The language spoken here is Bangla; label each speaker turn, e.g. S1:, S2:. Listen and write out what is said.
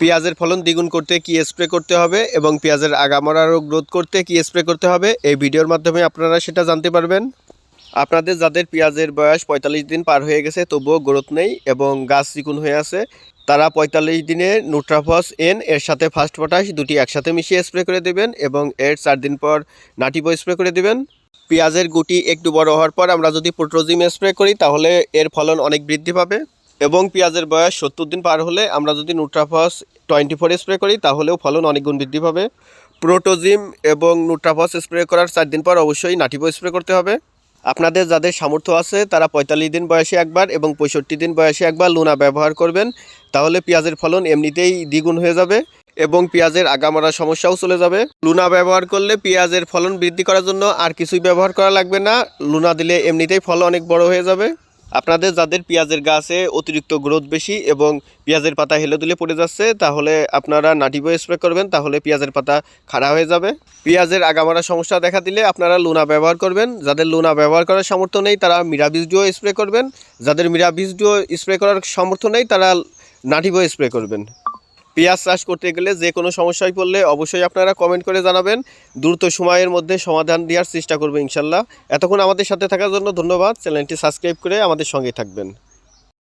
S1: পেঁয়াজের ফলন দ্বিগুণ করতে কি স্প্রে করতে হবে এবং পেঁয়াজের আগামরা রোগ রোধ করতে কি স্প্রে করতে হবে? এই ভিডিওর মাধ্যমে আপনারা সেটা জানতে পারবেন। আপনাদের যাদের পেঁয়াজের বয়স পঁয়তাল্লিশ দিন পার হয়ে গেছে, তবুও গ্রোথ নেই এবং গাছ চিকুন হয়ে আছে, তারা পঁয়তাল্লিশ দিনে নুট্রাফস এন এর সাথে ফার্স্ট পটাশ দুটি একসাথে মিশিয়ে স্প্রে করে দেবেন এবং এর চার দিন পর নাটিবো স্প্রে করে দেবেন। পেঁয়াজের গুটি একটু বড় হওয়ার পর আমরা যদি পোট্রোজিম স্প্রে করি, তাহলে এর ফলন অনেক বৃদ্ধি পাবে। এবং পেঁয়াজের বয়স সত্তর দিন পার হলে আমরা যদি নুট্রাফস টোয়েন্টি ফোর স্প্রে করি, তাহলেও ফলন অনেক গুণ বৃদ্ধি পাবে। প্রোটোজিম এবং নুট্রাফস স্প্রে করার চার দিন পর অবশ্যই নাটিবো স্প্রে করতে হবে। আপনাদের যাদের সামর্থ্য আছে, তারা পঁয়তাল্লিশ দিন বয়সে একবার এবং পঁয়ষট্টি দিন বয়সে একবার লুনা ব্যবহার করবেন। তাহলে পেঁয়াজের ফলন এমনিতেই দ্বিগুণ হয়ে যাবে এবং পেঁয়াজের আগামরা সমস্যাও চলে যাবে। লুনা ব্যবহার করলে পেঁয়াজের ফলন বৃদ্ধি করার জন্য আর কিছুই ব্যবহার করা লাগবে না। লুনা দিলে এমনিতেই ফল অনেক বড় হয়ে যাবে। আপনাদের যাদের পেঁয়াজের গাছে অতিরিক্ত গ্রোথ বেশি এবং পেঁয়াজের পাতা হেলে দুলে পড়ে যাচ্ছে, তাহলে আপনারা নাটিবো স্প্রে করবেন, তাহলে পেঁয়াজের পাতা খাড়া হয়ে যাবে। পেঁয়াজের আগামারা সমস্যা দেখা দিলে আপনারা লোনা ব্যবহার করবেন। যাদের লোনা ব্যবহার করার সামর্থ্য নেই, তারা মিরাবিজ ডিও স্প্রে করবেন। যাদের মিরাবিজ ডিও স্প্রে করার সামর্থ্য নেই, তারা নাটিবো স্প্রে করবেন। পেঁয়াজ চাষ করতে গেলে যে কোনো সমস্যায় পড়লে অবশ্যই আপনারা কমেন্ট করে জানাবেন। দ্রুত সময়ের মধ্যে সমাধান দেওয়ার চেষ্টা করব ইনশাল্লাহ। এতক্ষণ আমাদের সাথে থাকার জন্য ধন্যবাদ। চ্যানেলটি সাবস্ক্রাইব করে আমাদের সঙ্গে থাকবেন।